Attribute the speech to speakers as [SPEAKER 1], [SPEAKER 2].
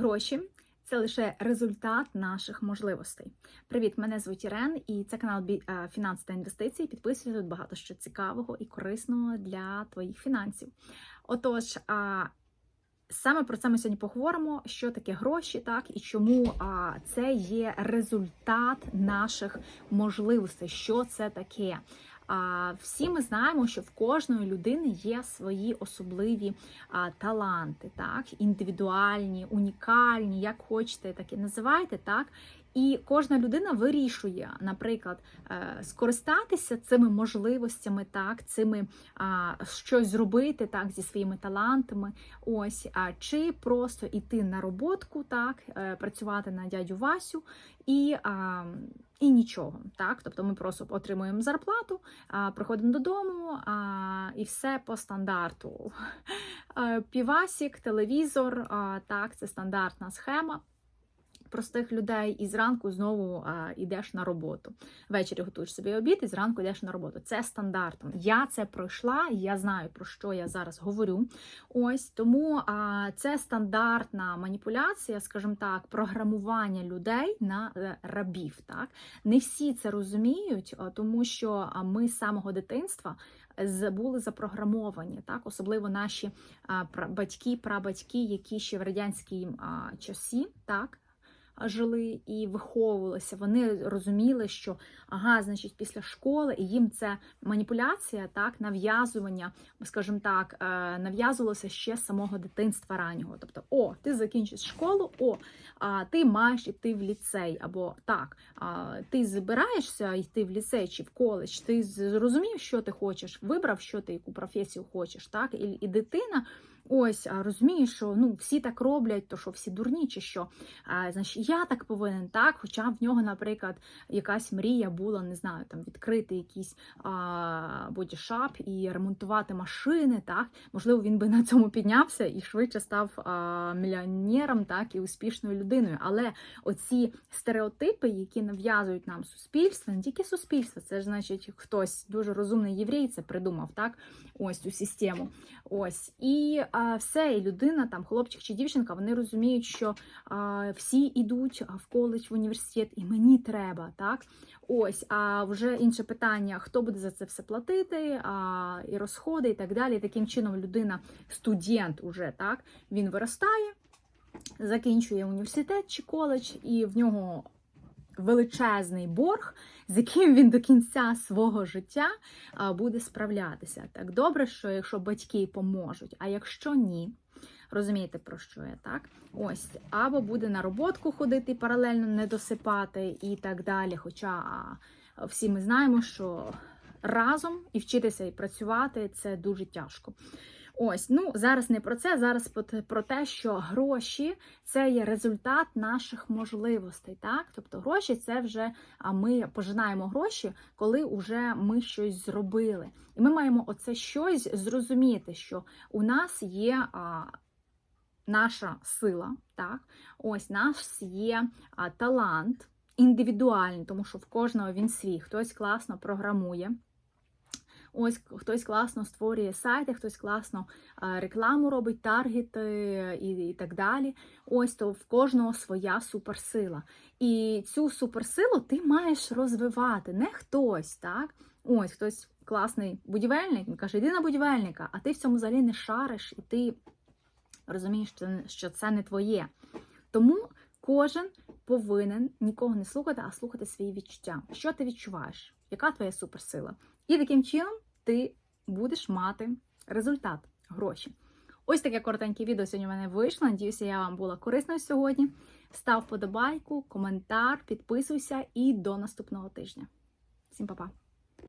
[SPEAKER 1] Гроші це лише результат наших можливостей. Привіт, мене звуть Ірен, і це канал е, Фінанси та інвестиції. Підписуйся тут багато що цікавого і корисного для твоїх фінансів. Отож, саме про це ми сьогодні поговоримо: що таке гроші, так і чому це є результат наших можливостей. Що це таке? Всі ми знаємо, що в кожної людини є свої особливі таланти, так, індивідуальні, унікальні, як хочете, так і називайте, так. І кожна людина вирішує, наприклад, е, скористатися цими можливостями, так, цими а, щось зробити так зі своїми талантами. Ось, а чи просто йти на роботку, так, е, працювати на дядю Васю і. А, і нічого, так. Тобто ми просто отримуємо зарплату, приходимо додому, а, і все по стандарту. Е, Півасік, телевізор, так, це стандартна схема простих людей, і зранку знову а, йдеш на роботу. Ввечері готуєш собі обід і зранку йдеш на роботу. Це стандартом. Я це пройшла, я знаю про що я зараз говорю. Ось тому а, це стандартна маніпуляція, скажімо так, програмування людей на е, рабів. Так не всі це розуміють, тому що ми з самого дитинства. Були запрограмовані, так, особливо наші а, батьки, прабатьки, які ще в радянській часі, так, жили і виховувалися. Вони розуміли, що ага, значить, після школи і їм це маніпуляція, так, нав'язування, скажімо так, е, нав'язувалося ще з самого дитинства раннього. Тобто, о, ти закінчиш школу, о, ти маєш йти в ліцей, або так, ти збираєшся йти в ліцей чи в коледж, ти зрозумів, що ти хочеш, вибрав, що ти яку професію хочеш, так, і, і дитина. Ось а, розуміє, що ну всі так роблять, то що всі дурні, чи що. А, значить, я так повинен, так. Хоча в нього, наприклад, якась мрія була, не знаю, там відкрити якийсь бодішап і ремонтувати машини. Так, можливо, він би на цьому піднявся і швидше став а, мільйонером, так і успішною людиною. Але оці стереотипи, які нав'язують нам суспільство, не тільки суспільство, це ж значить хтось дуже розумний єврей це придумав, так, ось цю систему. Ось і все, і людина, там, хлопчик чи дівчинка, вони розуміють, що всі йдуть в коледж, в університет, і мені треба, так. Ось, а вже інше питання: хто буде за це все платити, а, і розходи, і так далі. І таким чином людина, студент, уже так, він виростає, закінчує університет чи коледж, і в нього величезний борг, з яким він до кінця свого життя буде справлятися. Так добре, що якщо батьки поможуть, а якщо ні. Розумієте, про що я так? Ось, або буде на роботку ходити паралельно не досипати і так далі. Хоча всі ми знаємо, що разом і вчитися і працювати це дуже тяжко. Ось, ну зараз не про це, зараз про- те, що гроші це є результат наших можливостей. Так, тобто гроші це вже а ми пожинаємо гроші, коли вже ми щось зробили. І ми маємо оце щось зрозуміти, що у нас є. А, Наша сила, так, ось наш є а, талант індивідуальний, тому що в кожного він свій, хтось класно програмує, Ось хтось класно створює сайти, хтось класно рекламу робить, таргети і, і так далі. Ось то в кожного своя суперсила. І цю суперсилу ти маєш розвивати, не хтось, так? Ось хтось класний будівельник, він каже, йди на будівельника, а ти в цьому взагалі не шариш, і ти розумієш, що це не твоє. Тому кожен повинен нікого не слухати, а слухати свої відчуття. Що ти відчуваєш? Яка твоя суперсила? І таким чином ти будеш мати результат, гроші. Ось таке коротеньке відео сьогодні в мене вийшло. Надіюся, я вам була корисною сьогодні. Став подобайку, коментар, підписуйся і до наступного тижня. Всім па-па!